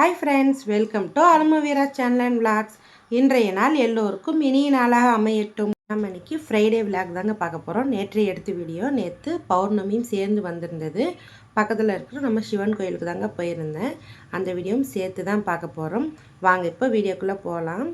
Hi friends welcome to Arumaveera channel and vlogs இன்றைய நாள் எல்லோருக்கும் இனிய நாளாக அமையட்டும். நம்ம இன்னைக்கு ஃப்ரைடே விளாக் தாங்க பார்க்க போகிறோம் நேற்று எடுத்த வீடியோ நேற்று பௌர்ணமியும் சேர்ந்து வந்திருந்தது. பக்கத்தில் இருக்கிற நம்ம சிவன் கோயிலுக்கு தாங்க போயிருந்தேன். அந்த வீடியோவும் சேர்த்து தான் பார்க்க போகிறோம் வாங்க இப்போ வீடியோக்குள்ளே போகலாம்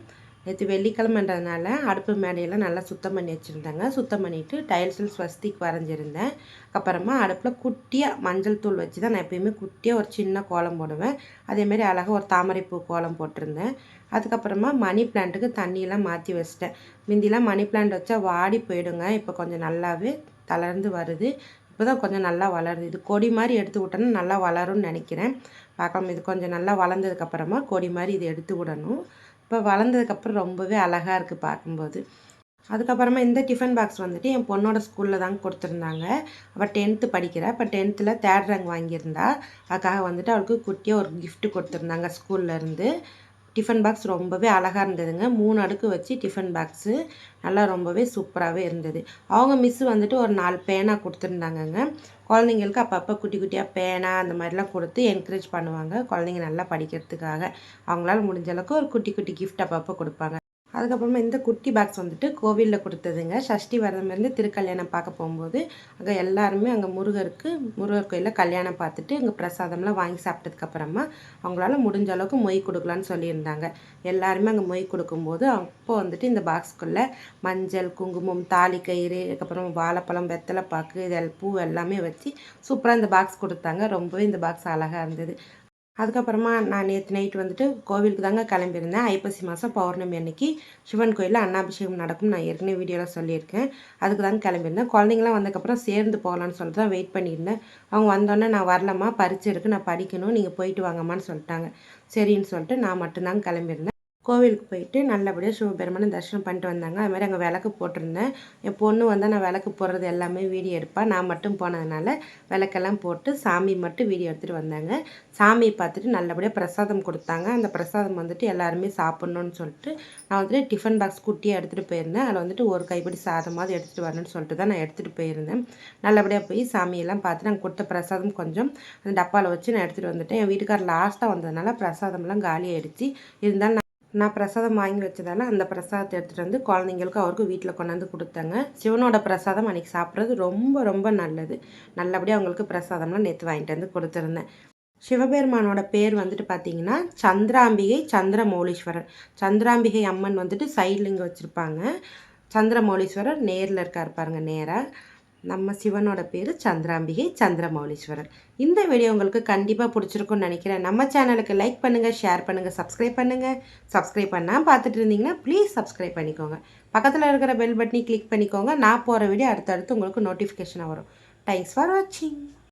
நேற்று வெள்ளிக்கிழமைன்றதுனால அடுப்பு மேடையெல்லாம் நல்லா சுத்தம் பண்ணி வச்சுருந்தாங்க. சுத்தம் பண்ணிவிட்டு டைல்ஸில் ஸ்வஸ்திக்கு வரைஞ்சிருந்தேன். அப்புறமா அடுப்பில் குட்டியாக மஞ்சள் தூள் வச்சு தான் நான் எப்பயுமே குட்டியாக ஒரு சின்ன கோலம் போடுவேன். அதேமாரி அழகாக ஒரு தாமரைப்பூ கோலம் போட்டிருந்தேன். அதுக்கப்புறமா மணி பிளான்ட்டுக்கு தண்ணியெல்லாம் மாற்றி வச்சிட்டேன். முந்திலாம் மணி பிளான்ட் வச்சா வாடி போயிடுங்க. இப்போ கொஞ்சம் நல்லாவே தளர்ந்து வருது. இப்போ தான் கொஞ்சம் நல்லா வளருது. இது கொடி மாதிரி எடுத்து விட்டோன்னா நல்லா வளரும்னு நினைக்கிறேன். பார்க்கலாம் இது கொஞ்சம் நல்லா வளர்ந்ததுக்கப்புறமா கொடி மாதிரி இது எடுத்து விடணும். இப்போ வளர்ந்ததுக்கப்புறம் ரொம்பவே அழகாக இருக்குது பார்க்கும்போது. அதுக்கப்புறமா இந்த டிஃபன் பாக்ஸ் வந்துட்டு என் பொண்ணோட ஸ்கூலில் தாங்க கொடுத்துருந்தாங்க. அவள் டென்த்து படிக்கிறா. இப்போ டென்த்தில் தேர்ட் ரேங்க் வாங்கியிருந்தா. அதுக்காக வந்துட்டு அவளுக்கு குட்டியாக ஒரு கிஃப்ட்டு கொடுத்துருந்தாங்க ஸ்கூல்லேருந்து டிஃபன் பாக்ஸ் ரொம்பவே அழகாக இருந்ததுங்க. மூணு அடுக்கு வச்சு டிஃபன் பாக்ஸு. நல்லா ரொம்பவே சூப்பராகவே இருந்தது. அவங்க மிஸ்ஸு வந்துட்டு ஒரு நாலு பேனா கொடுத்துருந்தாங்கங்க. குழந்தைங்களுக்கு அப்பப்போ குட்டி குட்டியாக பேனா அந்த மாதிரிலாம் கொடுத்து என்கரேஜ் பண்ணுவாங்க. குழந்தைங்க நல்லா படிக்கிறதுக்காக. அவங்களால முடிஞ்ச அளவுக்கு ஒரு குட்டி குட்டி கிஃப்ட் அப்பப்போ கொடுப்பாங்க. அதுக்கப்புறமா இந்த குட்டி பாக்ஸ் வந்துட்டு கோவிலில் கொடுத்ததுங்க. சஷ்டி விரதம் திருக்கல்யாணம் பார்க்க போகும்போது அங்கே எல்லாருமே அங்கே முருகருக்கு முருகர் கோயிலில் கல்யாணம் பார்த்துட்டு அங்கே பிரசாதம்லாம் வாங்கி சாப்பிட்டதுக்கப்புறமா அவங்களால முடிஞ்ச அளவுக்கு மொய் கொடுக்கலான்னு சொல்லியிருந்தாங்க. எல்லாருமே அங்கே மொய் கொடுக்கும்போது அப்போ வந்துட்டு இந்த பாக்ஸ்க்குள்ளே மஞ்சள் குங்குமம் தாலி கயிறு அதுக்கப்புறம் வாழைப்பழம் வெத்தலை பாக்கு இது பூ எல்லாமே வச்சு சூப்பராக இந்த பாக்ஸ் கொடுத்தாங்க. ரொம்பவே இந்த பாக்ஸ் அழகாக இருந்தது. அதுக்கப்புறமா நான் நேற்று நைட் வந்துட்டு கோவிலுக்கு தாங்க கிளம்பியிருந்தேன். ஐப்பசி மாதம் பௌர்ணமி அன்னைக்கு சிவன் கோயிலில் அன்னாபிஷேகம் நடக்கும் நான் ஏற்கனவே வீடியோவில் சொல்லியிருக்கேன். அதுக்கு தாங்க கிளம்பியிருந்தேன். குழந்தைங்களாம் வந்ததுக்கப்புறம் சேர்ந்து போகலான்னு சொல்லிட்டு தான் வெயிட் பண்ணியிருந்தேன். அவங்க வந்தோடனே நான் வரலம்மா பரிச்சு இருக்குது நான் படிக்கணும் நீங்கள் போயிட்டு வாங்கம்மான்னு சொல்லிட்டாங்க. சரின்னு சொல்லிட்டு நான் மட்டும்தாங்க கிளம்பியிருந்தேன். கோவிலுக்கு போயிட்டு நல்லபடியாக சிவபெருமானை தரிசனம் பண்ணிட்டு வந்தாங்க. அது மாதிரி அங்கே விளக்கு போட்டிருந்தேன். என் பொண்ணு வந்தால் நான் விளக்கு போடுறது எல்லாமே வீடியோ எடுப்பேன் நான் மட்டும் போனதுனால விளக்கெல்லாம் போட்டு சாமி மட்டும் வீடியோ எடுத்துகிட்டு வந்தாங்க. சாமியை பார்த்துட்டு நல்லபடியாக பிரசாதம் கொடுத்தாங்க. அந்த பிரசாதம் வந்துட்டு எல்லாருமே சாப்பிட்ணுன்னு சொல்லிட்டு நான் வந்துட்டு டிஃபன் பாக்ஸ் குட்டியாக எடுத்துகிட்டு போயிருந்தேன். அதில் வந்துட்டு ஒரு கைப்பிடி சாதமாவது எடுத்துகிட்டு வரணும்னு சொல்லிட்டு தான் நான் எடுத்துகிட்டு போயிருந்தேன். நல்லபடியாக போய் சாமியெல்லாம் பார்த்து நாங்கள் கொடுத்த பிரசாதம் கொஞ்சம் அந்த டப்பாவில் வச்சு நான் எடுத்துகிட்டு வந்துட்டேன். என் வீட்டுக்கார் லாஸ்ட்டாக வந்ததுனால பிரசாதம்லாம் காலி ஆகிடுச்சு இருந்தாலும் நான் பிரசாதம் வாங்கி வச்சதால அந்த பிரசாதத்தை எடுத்துகிட்டு வந்து குழந்தைங்களுக்கு அவருக்கு வீட்டில் கொண்டாந்து கொடுத்தாங்க. சிவனோட பிரசாதம் அன்றைக்கி சாப்பிட்றது ரொம்ப ரொம்ப நல்லது. நல்லபடியாக அவங்களுக்கு பிரசாதம்லாம் நேற்று வாங்கிட்டு வந்து கொடுத்துருந்தேன். சிவபெருமானோட பேர் வந்துட்டு பார்த்தீங்கன்னா சந்திராம்பிகை சந்திரமௌலீஸ்வரர். சந்திராம்பிகை அம்மன் வந்துட்டு சைடில் இங்கே வச்சுருப்பாங்க. சந்திரமௌலீஸ்வரர் நேரில் இருக்கார் பாருங்கள் நேராக நம்ம சிவனோட பேர் சந்திராம்பிகை சந்திரமௌலீஸ்வரர். இந்த வீடியோ உங்களுக்கு கண்டிப்பாக பிடிச்சிருக்கும்னு நினைக்கிறேன். நம்ம சேனலுக்கு லைக் பண்ணுங்கள் ஷேர் பண்ணுங்கள் சப்ஸ்கிரைப் பண்ணுங்கள் சப்ஸ்கிரைப் பண்ணால் பார்த்துட்டு இருந்தீங்கன்னா ப்ளீஸ் சப்ஸ்கிரைப் பண்ணிக்கோங்க. பக்கத்தில் இருக்கிற பெல் பட்டனி கிளிக் பண்ணிக்கோங்க. நான் போகிற வீடியோ அடுத்தடுத்து உங்களுக்கு நோட்டிஃபிகேஷனாக வரும். தேங்க்ஸ் ஃபார் வாட்சிங்